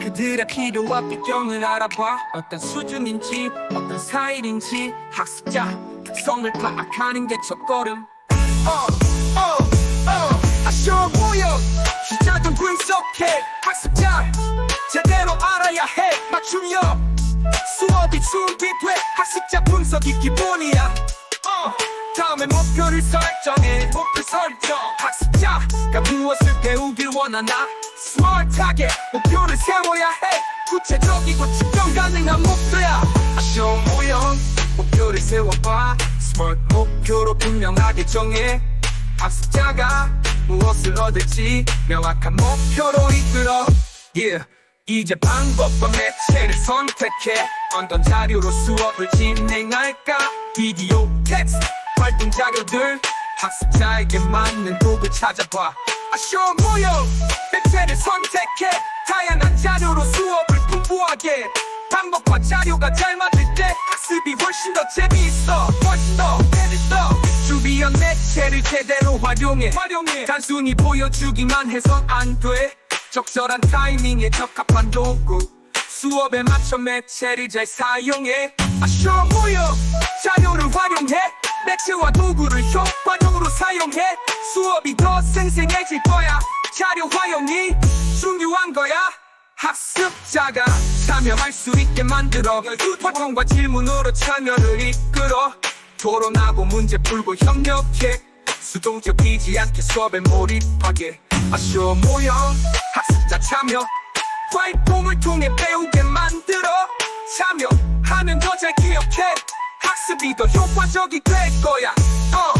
그들의 필요와 필경을 알아봐. 어떤 수준인지 어떤 스타일인지 학습자 특성을 파악하는 게 첫걸음. 어, 어, 어. 아쉬워 보여. 시작은 분석해. 학습자 제대로 알아야 해. 맞춤형 수업이 준비돼. 학습자 분석이 기본이야. 어, 다음에 목표를 설정해. 목표 설정. 학습자가 무엇을 원하나 스마트하게 목표를 세워야 해. 구체적이고 측정 가능한 목표야. 아쉬워 모형 목표를 세워봐. 스마트 목표로 분명하게 정해. 학습자가 무엇을 얻을지 명확한 목표로 이끌어. Yeah. 이제 방법과 매체를 선택해. 어떤 자료로 수업을 진행할까? 비디오, 텍스트, 활동 자료들. 학습자에게 맞는 도구 찾아봐 아쉬워 모여. 매체를 선택해. 다양한 자료로 수업을 풍부하게. 방법과 자료가 잘 맞을 때 학습이 훨씬 더 재미있어. 훨씬 더 재밌어 주비한 매체를 제대로 활용해. 활용해. 단순히 보여주기만 해선 안돼. 적절한 타이밍에 적합한 도구. 수업에 맞춰 매체를 잘 사용해. 아쉬워 모여. 자료를 활용해. 매체와 도구를 효과적으로 더 생생해질 거야. 자료 활용이 중요한 거야. 학습자가 참여할 수 있게 만들어 활동과 질문으로 참여를 이끌어 토론하고 문제 풀고 협력해. 수동적이지 않게 수업에 몰입하게. 아쉬워 모여. 학습자 참여. 활동을 통해 배우게 만들어 참여하면 더 잘 기억해. 학습이 더 효과적이 될 거야. 어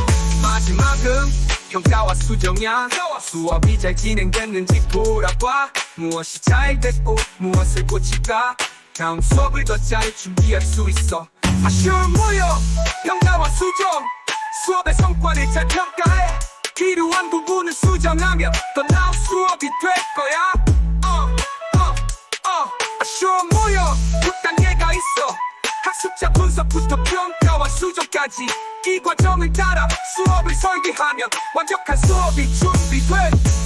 마지막은 평가와 수정이야. 수업이 잘 진행됐는지 돌아봐. 무엇이 잘 됐고 무엇을 고칠까? 다음 수업을 더 잘 준비할 수 있어. 아쉬움 모여. 평가와 수정. 수업의 성과를 잘 평가해. 필요한 부분을 수정하면 더 나은 수업이 될 거야. 어, 어, 어. 아쉬움 모여. 6단계가 있어. 학습자 분석부터 평가와 수정까지 이 과정을 따라 수업을 설계하면 완벽한 수업이 준비돼